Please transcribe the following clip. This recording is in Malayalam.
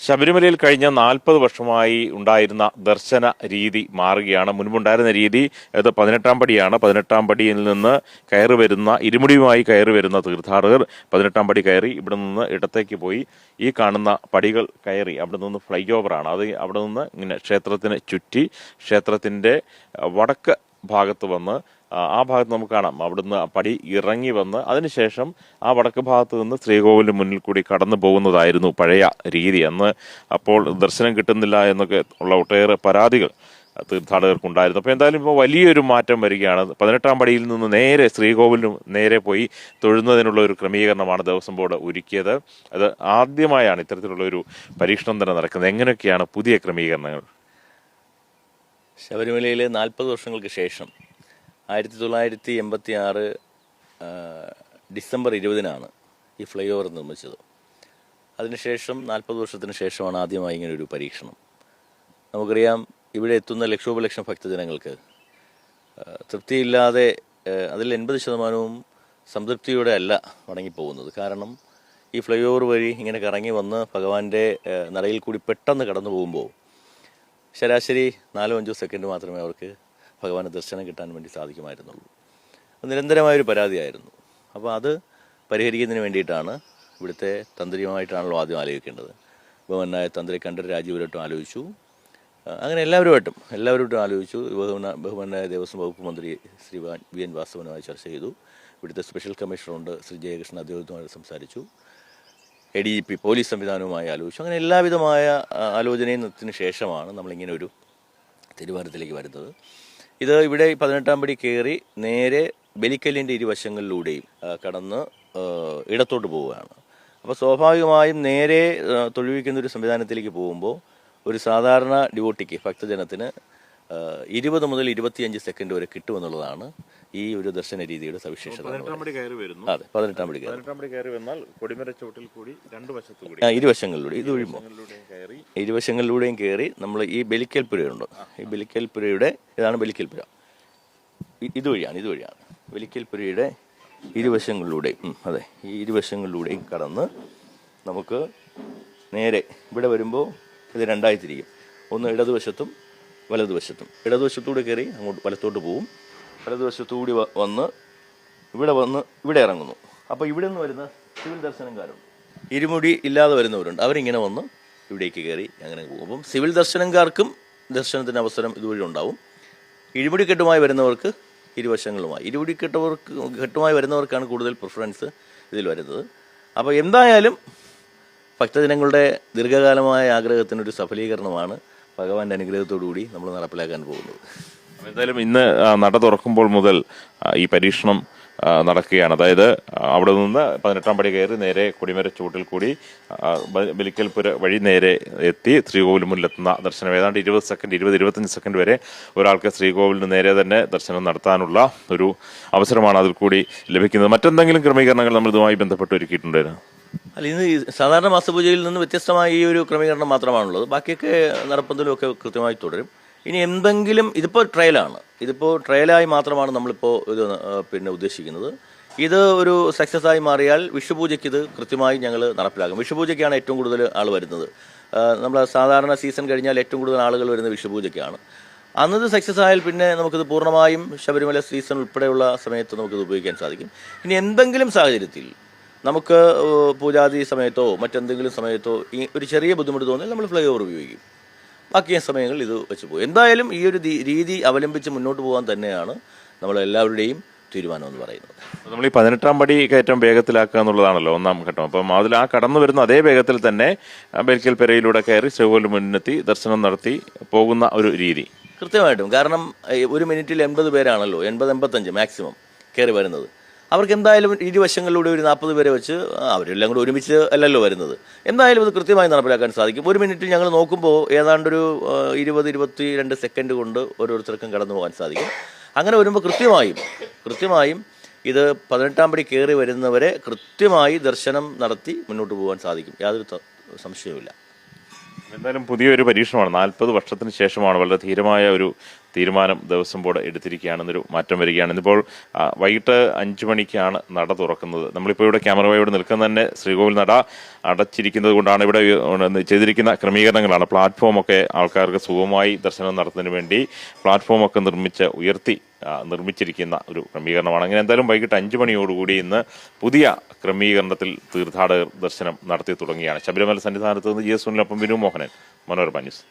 ശബരിമലയിൽ കഴിഞ്ഞ നാൽപ്പത് വർഷമായി ഉണ്ടായിരുന്ന ദർശന രീതി മാറുകയാണ്. മുൻപുണ്ടായിരുന്ന രീതി അത് പതിനെട്ടാം പടിയാണ്. പതിനെട്ടാം പടിയിൽ നിന്ന് കയറി വരുന്ന ഇരുമുടിയുമായി കയറി വരുന്ന തീർത്ഥാടകർ പതിനെട്ടാം പടി കയറി ഇവിടെ നിന്ന് ഇടത്തേക്ക് പോയി ഈ കാണുന്ന പടികൾ കയറി അവിടെ നിന്ന് ഫ്ലൈ ഓവറാണ് അത് അവിടെ നിന്ന് ഇങ്ങനെ ക്ഷേത്രത്തിന് ചുറ്റി ക്ഷേത്രത്തിന്റെ വടക്ക് ഭാഗത്ത് വന്ന് ആ, ഭാഗത്ത് നമുക്ക് കാണാം. അവിടുന്ന് പടി ഇറങ്ങി വന്ന് അതിനുശേഷം ആ വടക്ക് ഭാഗത്ത് നിന്ന് ശ്രീകോവിലിന് മുന്നിൽ കൂടി കടന്നു പോകുന്നതായിരുന്നു പഴയ രീതി. അന്ന് അപ്പോൾ ദർശനം കിട്ടുന്നില്ല എന്നൊക്കെ ഉള്ള ഒട്ടേറെ പരാതികൾ തീർത്ഥാടകർക്കുണ്ടായിരുന്നു. അപ്പോൾ എന്തായാലും ഇപ്പോൾ വലിയൊരു മാറ്റം വരികയാണ്. പതിനെട്ടാം പടിയിൽ നിന്ന് നേരെ ശ്രീകോവിലിനും നേരെ പോയി തൊഴുന്നതിനുള്ള ഒരു ക്രമീകരണമാണ് ദേവസ്വം ബോർഡ് ഒരുക്കിയത്. അത് ആദ്യമായാണ് ഇത്തരത്തിലുള്ള ഒരു പരീക്ഷണം തന്നെ നടക്കുന്നത്. എങ്ങനെയൊക്കെയാണ് പുതിയ ക്രമീകരണങ്ങൾ? ശബരിമലയിലെ നാൽപ്പത് വർഷങ്ങൾക്ക് ശേഷം ആയിരത്തി തൊള്ളായിരത്തി എൺപത്തി ആറ് ഡിസംബർ ഇരുപതിനാണ് ഈ ഫ്ലൈ ഓവർ നിർമ്മിച്ചത്. അതിനുശേഷം നാൽപ്പത് വർഷത്തിന് ശേഷമാണ് ആദ്യമായി ഇങ്ങനെ ഒരു പരീക്ഷണം. നമുക്കറിയാം ഇവിടെ എത്തുന്ന ലക്ഷോപലക്ഷം ഭക്തജനങ്ങൾക്ക് തൃപ്തിയില്ലാതെ അതിൽ എൺപത് ശതമാനവും സംതൃപ്തിയോടെ അല്ല മടങ്ങിപ്പോകുന്നത് കാരണം ഈ ഫ്ലൈ ഓവർ വഴി ഇങ്ങനെ കറങ്ങി വന്ന് ഭഗവാന്റെ നടയിൽ കൂടി പെട്ടെന്ന് കടന്നു പോകുമ്പോൾ ശരാശരി നാലോ അഞ്ചോ സെക്കൻഡ് മാത്രമേ അവർക്ക് ഭഗവാന്റെ ദർശനം കിട്ടാൻ വേണ്ടി സാധിക്കുമായിരുന്നുള്ളൂ അത് നിരന്തരമായൊരു പരാതിയായിരുന്നു. അപ്പോൾ അത് പരിഹരിക്കുന്നതിന് വേണ്ടിയിട്ടാണ് ഇവിടുത്തെ തന്ത്രിയുമായിട്ടാണല്ലോ ആദ്യം ആലോചിക്കേണ്ടത്. ഭഗവാനായ തന്ത്രി കണ്ഠർ രാജീവരായിട്ടും ആലോചിച്ചു. അങ്ങനെ എല്ലാവരുമായിട്ടും എല്ലാവരുമായിട്ടും ആലോചിച്ചു. ബഹുമന ബഹുമാനായ ദേവസ്വം വകുപ്പ് മന്ത്രി ശ്രീ വി എൻ വാസവനുമായി ചർച്ച ചെയ്തു. ഇവിടുത്തെ സ്പെഷ്യൽ കമ്മീഷണറുണ്ട് ശ്രീ ജയകൃഷ്ണൻ അദ്ദേഹവുമായി സംസാരിച്ചു. A D G P police സംവിധാനവുമായി ആലോചിച്ചു. അങ്ങനെ എല്ലാവിധമായ ആലോചനയും ശേഷമാണ് നമ്മളിങ്ങനെ ഒരു തീരുമാനത്തിലേക്ക് വരുന്നത്. ഇത് ഇവിടെ പതിനെട്ടാം പടി കയറി നേരെ ബലിക്കല്ലിന്റെ ഇരുവശങ്ങളിലൂടെയും കടന്ന് ഇടത്തോട്ട് പോവുകയാണ്. അപ്പോൾ സ്വാഭാവികമായും നേരെ തൊഴുവിക്കുന്ന ഒരു സംവിധാനത്തിലേക്ക് പോകുമ്പോൾ ഒരു സാധാരണ ഡിവോട്ടിക്ക് ഭക്തജനത്തിന് ഇരുപത് മുതൽ ഇരുപത്തിയഞ്ച് സെക്കൻഡ് വരെ കിട്ടുമെന്നുള്ളതാണ് ഈ ഒരു ദർശന രീതിയുടെ സവിശേഷത എന്ന് പതിനെട്ടാം പടി കയറി വരുന്നു. അതെ പതിനെട്ടാം പടി ഇരുവശങ്ങളിലൂടെ. ഇത് ഒഴിമോ ഇരുവശങ്ങളിലൂടെയും കയറി. നമ്മൾ ഈ ബലിക്കൽപുരയുണ്ട് ഈ ബലിക്കൽപുരയുടെ ഇതാണ് ബലിക്കൽപുര പുര. ഇതുവഴിയാണ് ഇതുവഴിയാണ് ബലിക്കൽപുരയുടെ ഇരുവശങ്ങളിലൂടെയും ഉം, അതെ ഈ ഇരുവശങ്ങളിലൂടെയും കടന്ന് നമുക്ക് നേരെ ഇവിടെ വരുമ്പോൾ ഇത് രണ്ടായി തിരിയും. ഒന്ന് ഇടതുവശത്തും വലതുവശത്തും. ഇടതുവശത്തൂടെ കയറി അങ്ങോട്ട് വലത്തോട്ട് പോവും. വലതുവശത്തുകൂടി വന്ന് ഇവിടെ വന്ന് ഇവിടെ ഇറങ്ങുന്നു. അപ്പോൾ ഇവിടെ നിന്ന് വരുന്ന സിവിൽ ദർശനക്കാരുണ്ട് ഇരുമുടി ഇല്ലാതെ വരുന്നവരുണ്ട്. അവരിങ്ങനെ വന്ന് ഇവിടേക്ക് കയറി അങ്ങനെ പോകും. അപ്പം സിവിൽ ദർശനക്കാർക്കും ദർശനത്തിന് അവസരം ഇതുവഴി ഉണ്ടാവും. ഇരുമുടിക്കെട്ടുമായി വരുന്നവർക്ക് ഇരുവശങ്ങളുമായി. ഇരുമുടിക്കെട്ടവർക്ക് കെട്ടുമായി വരുന്നവർക്കാണ് കൂടുതൽ പ്രിഫറൻസ് ഇതിൽ വരുന്നത്. അപ്പോൾ എന്തായാലും ഭക്തജനങ്ങളുടെ ദീർഘകാലമായ ആഗ്രഹത്തിനൊരു സഫലീകരണമാണ് ഭഗവാന്റെ അനുഗ്രഹത്തോടുകൂടി നമ്മൾ നടപ്പിലാക്കാൻ പോകുന്നത്. എന്തായാലും ഇന്ന് നട തുറക്കുമ്പോൾ മുതൽ ഈ പരീക്ഷണം നടക്കുകയാണ്. അതായത് അവിടെ നിന്ന് പതിനെട്ടാം പടി കയറി നേരെ കൊടിമര ചൂട്ടിൽ കൂടി ബലിക്കൽപുര വഴി നേരെ എത്തി ശ്രീകോവിൽ മുന്നിലെത്തുന്ന ദർശനം. ഏതാണ്ട് ഇരുപത് സെക്കൻഡ് ഇരുപത് ഇരുപത്തഞ്ച് സെക്കൻഡ് വരെ ഒരാൾക്ക് ശ്രീകോവിലിന് നേരെ തന്നെ ദർശനം നടത്താനുള്ള ഒരു അവസരമാണ് അതിൽ കൂടി ലഭിക്കുന്നത്. മറ്റെന്തെങ്കിലും ക്രമീകരണങ്ങൾ നമ്മൾ ഇതുമായി ബന്ധപ്പെട്ട് ഒരുക്കിയിട്ടുണ്ടായിരുന്നു? അല്ല ഇന്ന് സാധാരണ മാസപൂജയിൽ നിന്ന് വ്യത്യസ്തമായ ഈ ഒരു ക്രമീകരണം മാത്രമാണുള്ളത്. ബാക്കിയൊക്കെ നടപ്പന്തലും ഒക്കെ കൃത്യമായി തുടരും. ഇനി എന്തെങ്കിലും ഇതിപ്പോൾ ട്രയലാണ്. ഇതിപ്പോൾ ട്രയലായി മാത്രമാണ് നമ്മളിപ്പോൾ ഇത് പിന്നെ ഉദ്ദേശിക്കുന്നത്. ഇത് ഒരു സക്സസ് ആയി മാറിയാൽ വിഷുപൂജയ്ക്ക് ഇത് കൃത്യമായി ഞങ്ങൾ നടപ്പിലാക്കും. വിഷുപൂജയ്ക്കാണ് ഏറ്റവും കൂടുതൽ ആൾ വരുന്നത്. നമ്മൾ സാധാരണ സീസൺ കഴിഞ്ഞാൽ ഏറ്റവും കൂടുതൽ ആളുകൾ വരുന്നത് വിഷുപൂജയ്ക്കാണ്. അന്നത് സക്സസ് ആയാൽ പിന്നെ നമുക്കിത് പൂർണമായും ശബരിമല സീസൺ ഉൾപ്പെടെയുള്ള സമയത്ത് നമുക്കിത് ഉപയോഗിക്കാൻ സാധിക്കും. ഇനി എന്തെങ്കിലും സാഹചര്യത്തിൽ നമുക്ക് പൂജാതി സമയത്തോ മറ്റെന്തെങ്കിലും സമയത്തോ ഈ ഒരു ചെറിയ ബുദ്ധിമുട്ട് തോന്നിയാൽ നമ്മൾ ഫ്ലൈ ഓവർ ഉപയോഗിക്കും. ബാക്കി സമയങ്ങളിൽ ഇത് വെച്ച് പോകും. എന്തായാലും ഈ ഒരു രീതി അവലംബിച്ച് മുന്നോട്ട് പോകാൻ തന്നെയാണ് നമ്മളെല്ലാവരുടെയും തീരുമാനം എന്ന് പറയുന്നത്. നമ്മൾ ഈ പതിനെട്ടാം പടി കയറ്റം വേഗത്തിലാക്കുക എന്നുള്ളതാണല്ലോ ഒന്നാം ഘട്ടം. അപ്പം അതിൽ ആ കടന്നു വരുന്ന അതേ വേഗത്തിൽ തന്നെ ബേൽക്കൽ പെരയിലൂടെ കയറി ചെവുകൾ മുന്നെത്തി ദർശനം നടത്തി പോകുന്ന ഒരു രീതി. കൃത്യമായിട്ടും. കാരണം ഒരു മിനിറ്റിൽ എൺപത് പേരാണല്ലോ എൺപത് എൺപത്തഞ്ച് മാക്സിമം കയറി വരുന്നത്. അവർക്ക് എന്തായാലും ഇരുവശങ്ങളിലൂടെ ഒരു നാൽപ്പത് പേരെ വെച്ച് അവരെല്ലാം കൂടെ ഒരുമിച്ച് അല്ലല്ലോ വരുന്നത്. എന്തായാലും ഇത് കൃത്യമായി നടപ്പിലാക്കാൻ സാധിക്കും. ഒരു മിനിറ്റിൽ ഞങ്ങൾ നോക്കുമ്പോൾ ഏതാണ്ടൊരു ഇരുപത് ഇരുപത്തി രണ്ട് സെക്കൻഡ് കൊണ്ട് ഓരോരുത്തർക്കും കടന്നു പോകാൻ സാധിക്കും. അങ്ങനെ വരുമ്പോൾ കൃത്യമായും കൃത്യമായും ഇത് പതിനെട്ടാം പടി കയറി വരുന്നവരെ കൃത്യമായി ദർശനം നടത്തി മുന്നോട്ട് പോകാൻ സാധിക്കും. യാതൊരു സംശയവുമില്ല. എന്തായാലും പുതിയൊരു പരീക്ഷണമാണ്. നാൽപ്പത് വർഷത്തിന് ശേഷമാണ് വളരെ ധീരമായ ഒരു തീരുമാനം ദേവസ്വം ബോർഡ് എടുത്തിരിക്കുകയാണെന്നൊരു മാറ്റം വരികയാണ്. ഇന്നിപ്പോൾ വൈകിട്ട് അഞ്ചു മണിക്കാണ് നട തുറക്കുന്നത്. നമ്മളിപ്പോൾ ഇവിടെ ക്യാമറയോട് നിൽക്കുന്ന തന്നെ ശ്രീകോവിൽ നട അടച്ചിരിക്കുന്നത് കൊണ്ടാണ് ഇവിടെ ചെയ്തിരിക്കുന്ന ക്രമീകരണങ്ങളാണ്. പ്ലാറ്റ്ഫോമൊക്കെ ആൾക്കാർക്ക് സുഖമായി ദർശനം നടത്തുന്നതിന് വേണ്ടി പ്ലാറ്റ്ഫോമൊക്കെ നിർമ്മിച്ച് ഉയർത്തി നിർമ്മിച്ചിരിക്കുന്ന ഒരു ക്രമീകരണമാണ്. അങ്ങനെ എന്തായാലും വൈകിട്ട് അഞ്ചു മണിയോടുകൂടി ഇന്ന് പുതിയ ക്രമീകരണത്തിൽ തീർത്ഥാടകർ ദർശനം നടത്തി തുടങ്ങിയാണ് ശബരിമല സന്നിധാനത്ത് നിന്ന് ജി എസ് സുനിലൊപ്പം വിനു മോഹനൻ മനോരമ ന്യൂസ്.